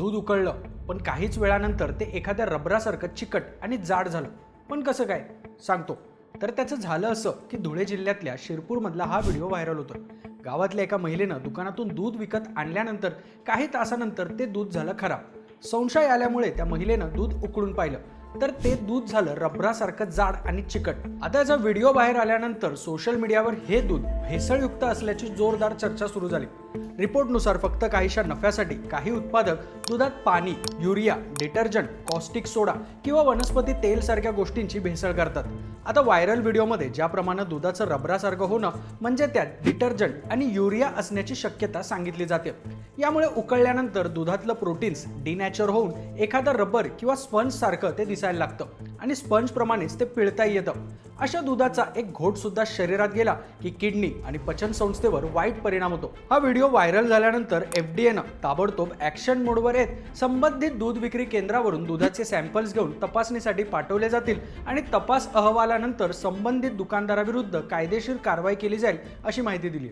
दूध उकळलं. पण काहीच वेळानंतर ते एखाद्या रबरासारखं चिकट आणि जाड झालं. पण कसं काय? सांगतो. तर त्याचं झालं असं की धुळे जिल्ह्यातल्या शिरपूरमधला हा व्हिडिओ व्हायरल होतो गावातल्या एका महिलेनं दुकानातून दूध विकत आणल्यानंतर काही तासानंतर ते दूध झालं खराब. संशय आल्यामुळे त्या महिलेनं दूध उकळून पाहिलं. तर ते दूध झालं रबरासारखं जाड आणि चिकट. आता याचा व्हिडिओ बाहेर आल्यानंतर सोशल मीडियावर हे दूध भेसळयुक्त असल्याची जोरदार चर्चा सुरू झाली. रिपोर्टनुसार फक्त काहीशा नफ्यासाठी काही उत्पादक दुधात पाणी युरिया डिटर्जंट कॉस्टिक सोडा किंवा वनस्पती तेल सारख्या गोष्टींची भेसळ करतात. आता व्हायरल व्हिडिओमध्ये ज्याप्रमाणे दुधाचं रबरासारखं होणं म्हणजे त्यात डिटर्जंट आणि युरिया असण्याची शक्यता सांगितली जाते. यामुळे उकळल्यानंतर दुधातलं प्रोटीन्स डिनॅचर होऊन एखादं रबर किंवा स्पंज सारखं ते दिसायला लागतं. आणि स्पंज प्रमाणेच ते पिळता येतं. अशा दुधाचा एक घोट सुद्धा शरीरात गेला की किडनी आणि पचन संस्थेवर वाईट परिणाम होतो. हा व्हिडिओ व्हायरल झाल्यानंतर एफ डी एनं ताबडतोब ऍक्शन मोडवर येत संबंधित दूध विक्री केंद्रावरून दुधाचे सॅम्पल्स घेऊन तपासणीसाठी पाठवले जातील आणि तपास अहवालानंतर संबंधित दुकानदाराविरुद्ध कायदेशीर कारवाई केली जाईल अशी माहिती दिली